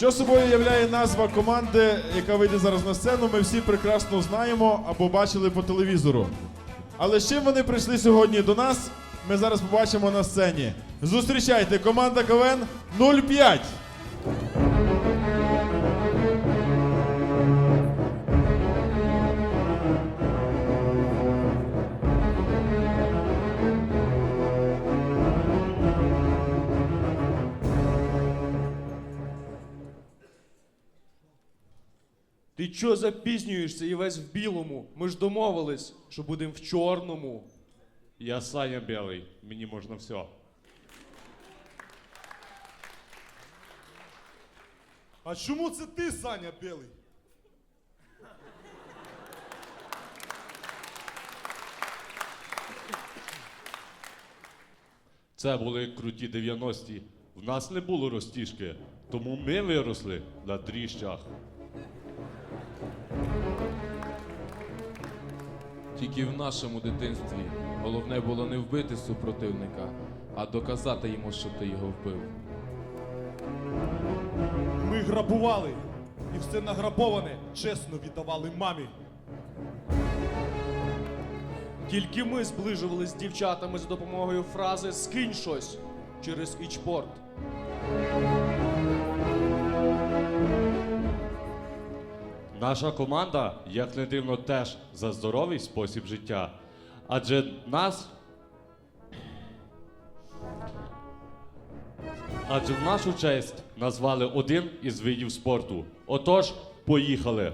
Що собою являє назва команди, яка вийде зараз на сцену, ми всі прекрасно знаємо або бачили по телевізору. Але з чим вони прийшли сьогодні до нас, ми зараз побачимо на сцені. Зустрічайте, команда КВН 05. Ти чо запізнюєшся і весь в білому? Ми ж домовились, що будемо в чорному. Я Саня Білий, мені можна все. А чому це ти, Саня Білий? Це були круті 90-ті. В нас не було розтіжки, тому ми виросли на дріжджах. Тільки в нашому дитинстві головне було не вбити супротивника, а доказати йому, що ти його вбив. Ми грабували. І все награбоване чесно віддавали мамі. Тільки ми зближувались з дівчатами за допомогою фрази Скинь щось через ічпорт. Наша команда, як не дивно, теж за здоровий спосіб життя. Адже нас. Адже в нашу честь назвали один із видів спорту. Отож, поїхали.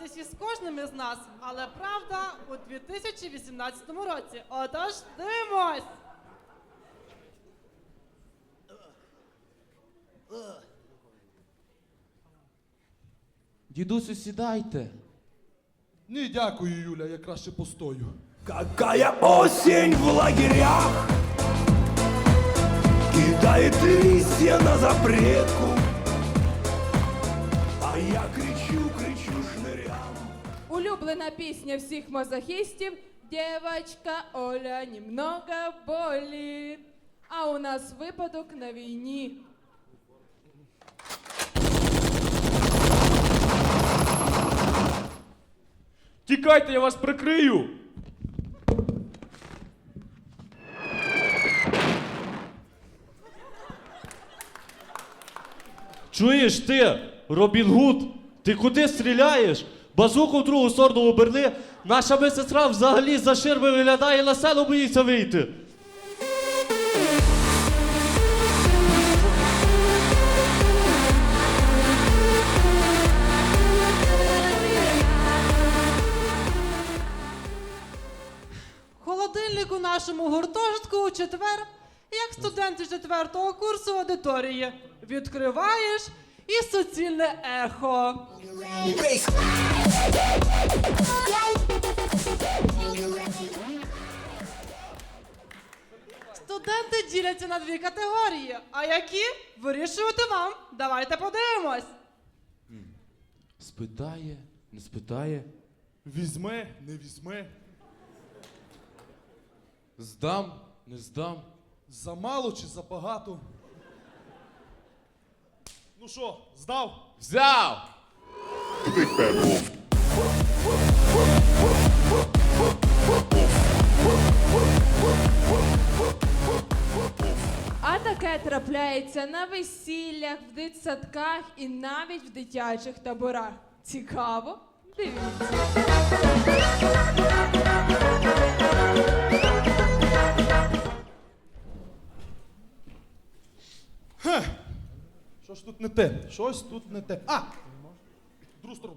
Може із кожним із нас, але правда у 2018 році. Отож, дивимось! Дідусю, сідайте. Ні, дякую, Юля, я краще постою. Какая осень в лагерях Кидает листья на запретку А я кричу, кричу Улюблена пісня всіх мазохістів Дівочка Оля немного болить. А у нас випадок на війні. Тікайте, я вас прикрию! Чуєш ти, Робін Гуд? Ти куди стріляєш? Базуку в другу сторону оберни. Наша медсестра взагалі за ширми виглядає на село боїться вийти. Холодильник у нашому гуртожитку у четвер, як студенти четвертого курсу аудиторії. Відкриваєш і суцільне ехо. Студенти діляться на дві категорії. А які вирішувати вам? Давайте подивимось. Спитає, не спитає. Візьме, не візьме. Здам, не здам. Замало чи забагато? Ну що, здав? Взяв! А таке трапляється на весіллях, в дитсадках і навіть в дитячих таборах. Цікаво? Дивіться. Не те? Щось тут не те. А! Другу.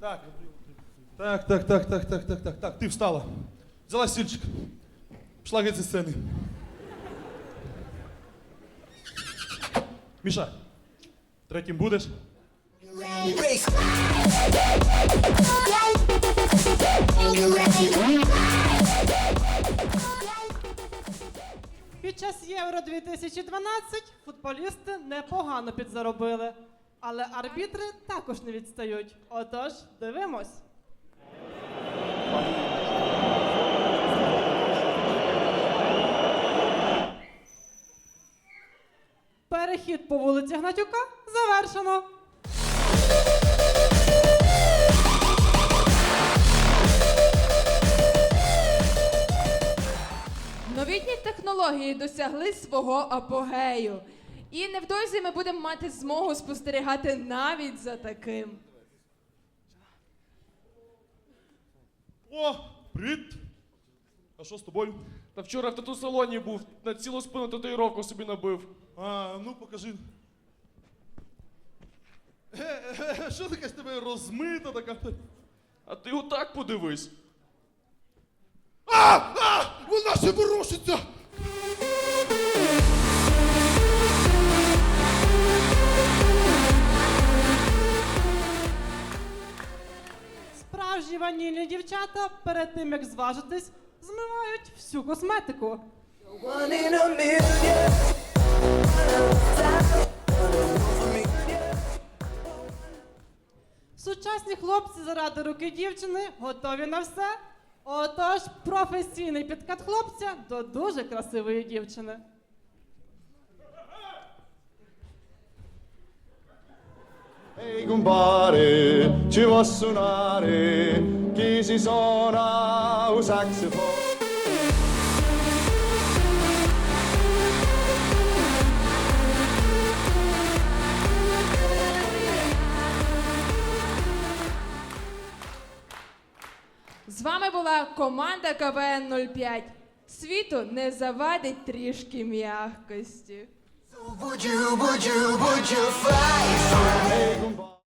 Так. Так, так, так, так, так, так, так, так. Ти встала. Взяла стільчик. Пішла геть зі сцени. Міша, третім будеш? Під час Євро 2012 футболісти непогано підзаробили, але арбітри також не відстають. Отож, дивимось. Перехід по вулиці Гнатюка завершено. Технології досягли свого апогею. І невдовзі ми будемо мати змогу спостерігати навіть за таким. О, привіт! А що з тобою? Та вчора в тату-салоні був, на цілу спину татуїровку собі набив. А, ну покажи. Е, е, е, Що таке з тебе розмита така? А ти отак подивись. А! А! Вона ще ворушиться! Ванільні дівчата перед тим як зважитись, змивають всю косметику. Сучасні хлопці заради руки дівчини готові на все. Отож, професійний підкат хлопця до дуже красивої дівчини. Ehi compare, ci vuoi suonare, chi si suona un saxofono? З вами була команда КВН 05. Світу не завадить трішки м'якості. Would you, would you, would you fly.